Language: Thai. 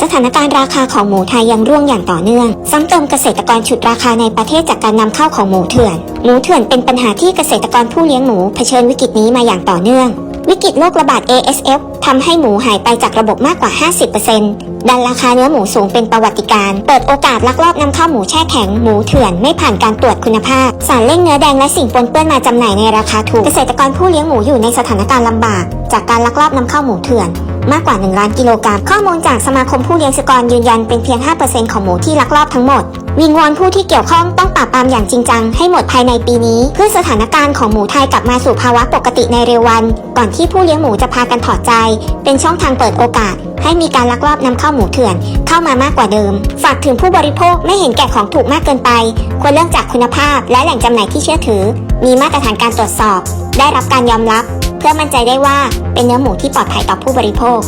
สถานการณ์ราคาของหมูไทยยังร่วงอย่างต่อเนื่อง ซ้ำเติมเกษตรกรฉุดราคาในประเทศจากการนำเข้าของหมูเถื่อน หมูเถื่อนเป็นปัญหาที่เกษตรกรผู้เลี้ยงหมูเผชิญวิกฤตนี้มาอย่างต่อเนื่อง กฤตโรคระบาด ASF ทำให้หมูหายไปจากระบบมากกว่า 50%ดันราคาเนื้อหมูสูงเป็นประวัติการ เปิดโอกาสลักลอบนำเข้าหมูแช่แข็ง หมูเถื่อนไม่ผ่านการตรวจคุณภาพ สารเร่งเนื้อแดงและสิ่งปนเปื้อนมาจำหน่ายในราคาถูก เกษตรกรผู้เลี้ยงหมูอยู่ในสถานการณ์ลำบาก จากการลักลอบนำเข้าหมูเถื่อนมากกว่า 1 ล้านกิโลกรัม ข้อมูลจากสมาคมผู้เลี้ยงสุกรยืนยันเป็นเพียง 5%ของหมูที่ลักลอบทั้งหมด วิงวอนผู้ที่เกี่ยวข้องต้องปราบปรามอย่างจริงจังให้หมดภายในปีนี้ เพื่อสถานการณ์ของหมูไทยกลับมาสู่ภาวะปกติในเร็ววัน ก่อนที่ผู้เลี้ยงหมูจะพากันถอดใจ เป็นช่องทางเปิดโอกาส ให้มีการลักลอบนำเข้าหมูเถื่อน เข้ามามากกว่าเดิม ฝากถึงผู้บริโภคไม่เห็นแก่ของถูกมากเกินไป ควรเริ่มจากคุณภาพ และแหล่งจำหน่ายที่เชื่อถือ มีมาตรฐานการตรวจสอบ ได้รับการยอมรับ เพื่อมั่นใจได้ว่าเป็นเนื้อหมูที่ปลอดภัยต่อผู้บริโภค